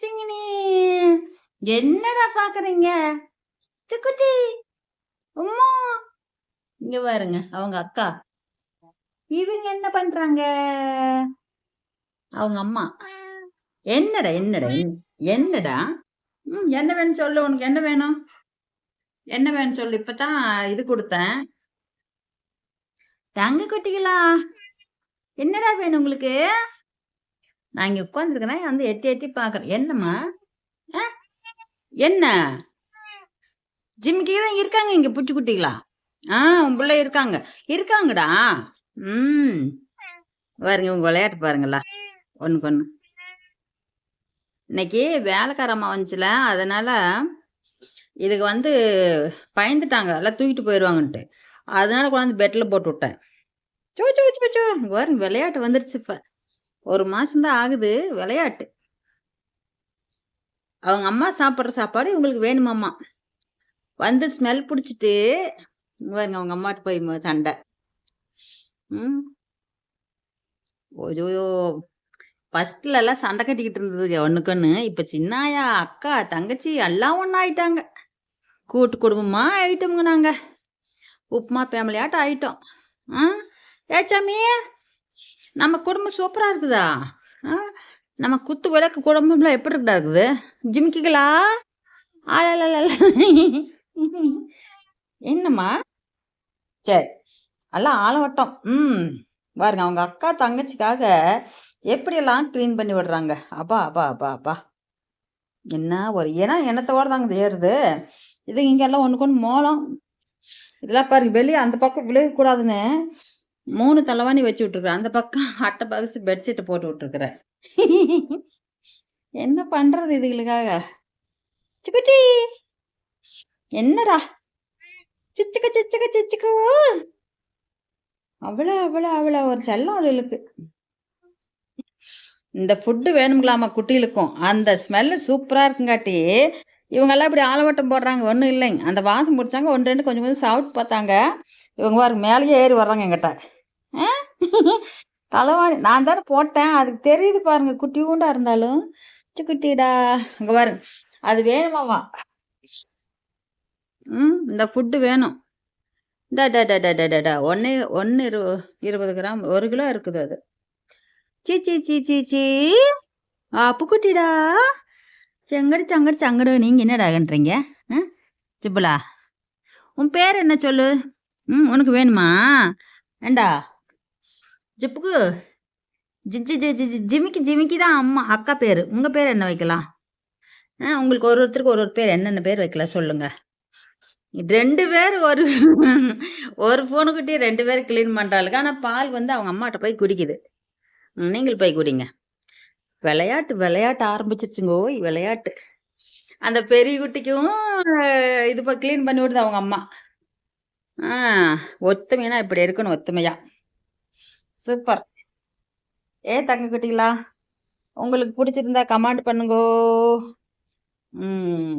சிங்கினி என்னடா பாக்குறீங்க சுக்குட்டி உம்மா இங்க பாருங்க அவங்க அக்கா இவங்க என்ன பண்றாங்க அவங்க அம்மா என்னடா என்னடா என்னடா ம் என்ன வேணும் சொல்லு உனக்கு என்ன வேணும் என்ன வேணும் சொல்லு இப்பதான் இது கொடுத்தேன் தங்க குட்டிகளா என்னடா வேணும் உங்களுக்கு நான் இங்கே உட்காந்துருக்கிறேன் வந்து எட்டி எட்டி பார்க்குறேன். என்னம்மா? ஆ? என்ன? ஜிம்மிக்கு தான் இருக்காங்க இங்கே புச்சு குட்டிகளா? ஆ உன் பிள்ளை இருக்காங்க. இருக்காங்கடா. ம். பாருங்க உங்க விளையாட்டு பாருங்களா. ஒன்று ஒன்று இன்னைக்கு வேலைக்காரம்மா வந்துச்சுல அதனால இதுக்கு வந்து பயந்துட்டாங்க. எல்லாம் தூக்கிட்டு போயிடுவாங்கன்ட்டு அதனால கொண்டாந்து பெட்டில் போட்டு விட்டேன். So so so so. பாருங்க விளையாட்டு வந்துருச்சு இப்போ. ஒரு மாதம்தான் ஆகுது விளையாட்டு. அவங்க அம்மா சாப்பிட்ற சாப்பாடு இவங்களுக்கு வேணுமாம்மா வந்து ஸ்மெல் பிடிச்சிட்டு இங்க பாருங்க அவங்க அம்மாட்டு போய் சண்டை. ம். ஓயோ ஃபர்ஸ்ட்ல எல்லாம் சண்டை கட்டிக்கிட்டு இருந்தது ஒன்றுக்கொன்று இப்போ சின்னாயா அக்கா தங்கச்சி எல்லாம் ஒன்றா ஆயிட்டாங்க. கூட்டு குடும்பமாக ஆயிட்டோமுங்க நாங்கள் உப்புமா ஃபேமிலியாட்டம் ஆயிட்டோம். ஆ? ஏச்சாமி நம்ம குடும்பம் சூப்பராக இருக்குதா? ஆ? நம்ம குத்து விளக்கு குடும்பம்லாம் எப்படி இருக்குடா இருக்குது? ஜிமிக்கிகளா? ஆளல என்னம்மா? சரி எல்லாம் ஆளவட்டம் ம். பாருங்க அவங்க அக்கா தங்கச்சிக்காக எப்படியெல்லாம் க்ளீன் பண்ணி விடுறாங்க? அப்பா அப்பா அப்பா அப்பா. என்ன ஒரு ஏன்னா எண்ணத்தோட தாங்க ஏறுது. இது இங்கெல்லாம் ஒன்றுக்கு ஒன்று மோளம். இதெல்லாம் பாருங்க வெளியே அந்த பக்கம் விழுகக்கூடாதுன்னு மூணு தலைவாணி வச்சு விட்டுருக்குறேன். அந்த பக்கம் அட்டை பாக்ஸ் பெட்ஷீட்டை போட்டு விட்டுருக்குறேன். என்ன பண்றது இதுகளுக்காக? சிக்குட்டி என்னடா? சிச்சுக்க சிச்சுக்க சிச்சுக்கு அவ்வளோ அவ்வளோ அவ்வளோ ஒரு செல்லம் அதுகளுக்கு இந்த ஃபுட்டு வேணுங்களாமா குட்டிகளுக்கும்? அந்த ஸ்மெல்லு சூப்பராக இருக்குங்காட்டி. இவங்கெல்லாம் இப்படி ஆலவட்டம் போடுறாங்க. ஒன்றும் இல்லைங்க. அந்த வாசம் பிடிச்சாங்க. ஒன்று ரெண்டு கொஞ்சம் கொஞ்சம் சாப்பிட்டு பார்த்தாங்க. இவங்க பாருங்க மேலேயே ஏறி வர்றாங்க எங்கிட்ட. தலைவாணி. நான் தானே போட்டேன். அதுக்கு தெரியுது பாருங்க குட்டியூண்டா இருந்தாலும். குட்டிடா. அங்கே பாருங்க அது வேணுமாவா ம் இந்த ஃபுட்டு வேணும். டா டா டா டா டா டா டா. ஒன்று ஒன்று இரு இருபது கிராம். ஒரு கிலோ இருக்குது அது. சீ சீ சீ சீ சீ. அப்புக்குட்டிடா செங்கடு சங்கடு சங்கடு. நீங்கள் என்னடாகன்றீங்க ஆ? சிப்புலா. உன் பேர் என்ன சொல்லு? ம் உனக்கு வேணுமா? ஏண்டா? ஜிப்புக்கு. ஜிஜி ஜி ஜி ஜிமிக்கி ஜிமிக்கி தான் அம்மா அக்கா பேர். உங்கள் பேர் என்ன வைக்கலாம்? ஆ உங்களுக்கு ஒரு ஒருத்தருக்கு ஒரு ஒரு பேர். என்னென்ன பேர் வைக்கலாம் சொல்லுங்கள் ரெண்டு பேர் ஒரு ஒரு ஃபோனுக்கிட்டே ரெண்டு பேர் க்ளீன் பண்ணுறாளுக்கு ஆனால் பால் வந்து அவங்க அம்மாட்ட போய் குடிக்குது. நீங்கள் போய் குடிங்க. விளையாட்டு விளையாட்டு ஆரம்பிச்சிருச்சுங்க. ஓய் விளையாட்டு. அந்த பெரிய குட்டிக்கும் இது இப்போ க்ளீன் பண்ணி விடுது அவங்க அம்மா. ஆ ஒத்துமைனா இப்படி இருக்கணும் ஒத்துமையா. சூப்பர். ஏ தங்க குட்டிங்களா உங்களுக்கு பிடிச்சிருந்தா கமெண்ட் பண்ணுங்கோ. ம்.